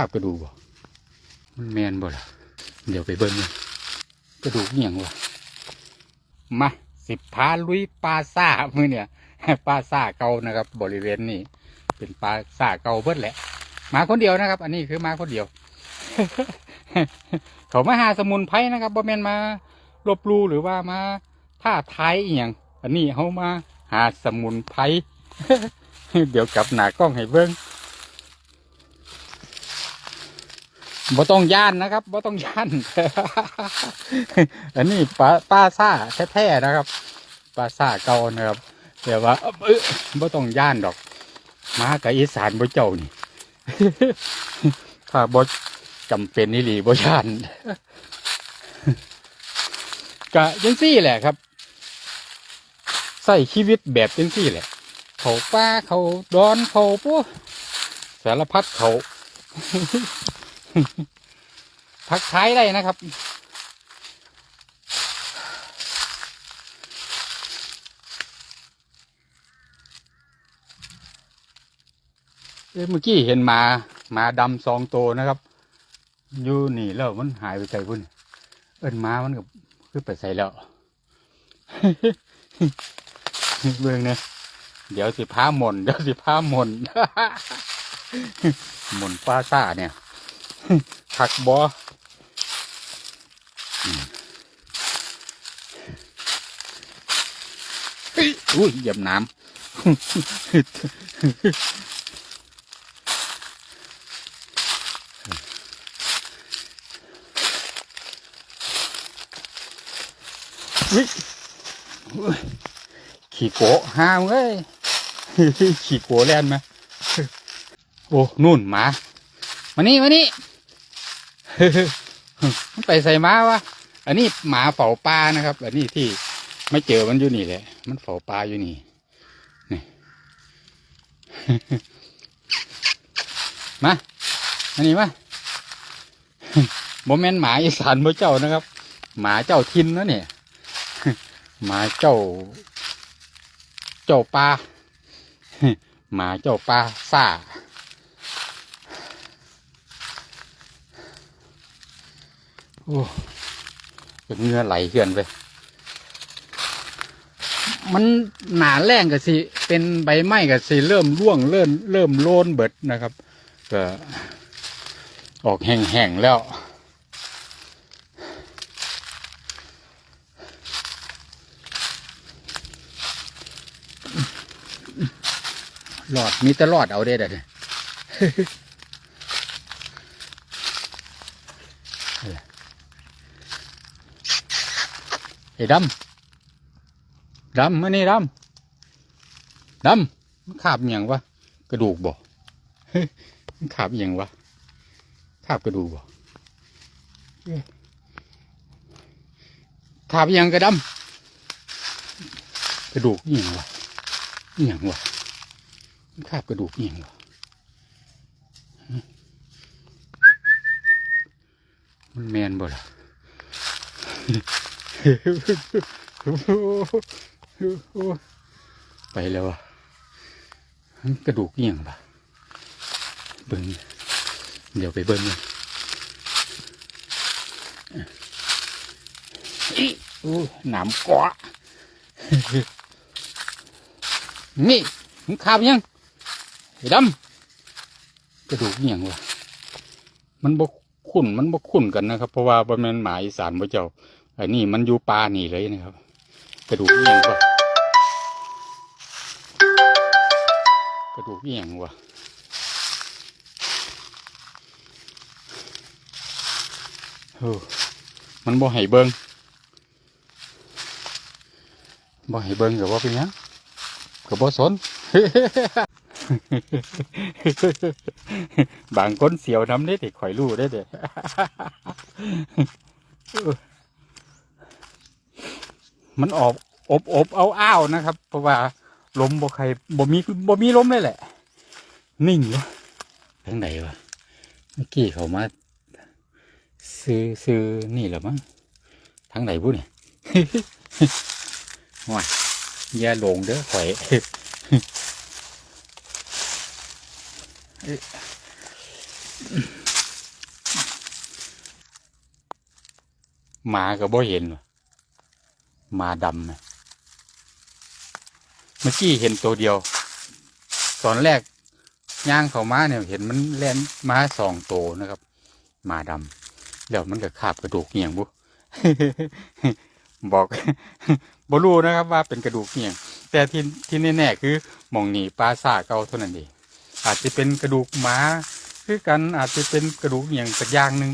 ภาพกระดูกบ่มันแมนบ่ล่ะเดี๋ยวไปเบิ้งเลยกระดูกเหี่ยงวะมาสิบพาลุยปลาซ่ามือเนี่ยปลาซ่าเก่านะครับ บริเวณนี้เป็นปลาซ่าเก่าเบิดแหละ มาคนเดียวนะครับ อันนี้คือมาคนเดียว เขามาหาสมุนไพรนะครับบ่แมนมาลบลูหรือว่ามาท่าทายอียงอันนี้เขามาหาสมุนไพรเดี๋ยวกลับหน้ากล้องให้เบิ้ง บ่ต้องย่านนะครับบ่ต้องย่าน อันนี้ปลาปลาซ่าแท้ๆนะครับปลาซ่าเก่านะครับแต่ว่าเออบ่ต้องย่านดอก มากับอีสานบ่เจ้านี่ ถ้าบ่จำเป็นนี่หลีบ่ย่านกะจังซี่แหละครับใส่ชีวิตแบบจังซี่แหละ เขาป้าเขาดอนเขาปุ๊สารพัดเขา ทักทายได้นะครับเอ้เมื่อกี้เห็นหมาหมาดำสองตัวนะครับอยู่นี่แล้วมันหายไปไกลพุ่น เอิ้นหมามันก็คือไปใส่แล้วเบื้องเนี่ยเดี๋ยวสิพาหมนเดี๋ยวสิพาหมนหมนป้าซ่าเนี่ย ผักบอมเฮ้ยอุ้ยเหยียบน้ำขี่โกะห้ามเอ้ยขี่โกะแล่นไหมโอ้ นู่นหมา มานี่ มานี่ มันไปใส่มาวะอันนี้หมาเฝ้าปลานะครับ อันนี้ที่ไม่เจอมันอยู่นี่แหละ มันเฝ้าปลาอยู่นี่นี่มาอันนี้มาโมเมนหมาอีสานบ่เจ้านะครับ หมาเจ้าทินนะเนี่ยหมาเจ้า เจ้าปลาหมาเจ้าปลาซ่า โอ้เป็นเงือไหลเกินไป มันหนาแรงกับสิ เป็นใบไม้กับสิ เริ่มร่วงเริ่มเริ่มโลนเบิดนะครับก็ออกแห้งๆแล้วหลอดมีแต่หลอดเอาได้เด้อ ไอ้ดำดำมานี่ดำดำมันขาบอย่างวะกระดูกบ่มันขาบอย่างวะขาบกระดูกบ่เอ้ยขาบอย่างกระดำกระดูกอหย่างวะอหย่างวะมันขาบกระดูกอหย่างวะฮะมันแมนบ่ล่ะ ไปแล้วอะมันกระดูกเอี่ยงปะเบิ้งเดี๋ยวไปเบิ้งเลยอิโอ้หนามเกาะนี่มึงขาบยังไอ้ดำกระดูกเอี่ยงวะมันบกคุ้นมันบกคุ้นกันนะครับ เพราะว่าบ่แม่นหมาอีสานบ่เจ้า อันนี้มันอยู่ปลานี่เลยนะครับ กระดูกเอียงวะกระดูกเอียงวะโอ้มันบ่ให้เบิงบ่ให้เบิ้งกับว่าเป็นยังกับบ่สนบางคนเสียวน้ำได้ติข่อยรู้ได้เด็ มันออกอบอบเอาอ้าวนะครับ เพราะว่าลมบ่ใครบ่มีบ่มีลมเลยแหละ นิ่งวะทั้งไหนวะเมื่อกี้เขามาซื้อซื้อนี่หรอมั้งทั้งไหนบุ้เนี่ยว้าอยาหลงเด้อข่อยหมาก็บ่เห็นวะ มาดำนะเมื่อกี้เห็นตัวเดียว ตอนแรกย่างเขามาเนี่ยเห็นมันแล่นมาสองตัวนะครับ มาดำแล้วมันก็คาบกระดูกเหี่ยงบุบอกบรู้นะครับว่าเป็นกระดูกเหี่ยง แต่ที่ที่แน่ๆคือมองหนีปลาซาเก่าเท่านั้นเองอาจจะเป็นกระดูกหมา คือกันอาจจะเป็นกระดูกเหี่ยงสักอย่างหนึ่ง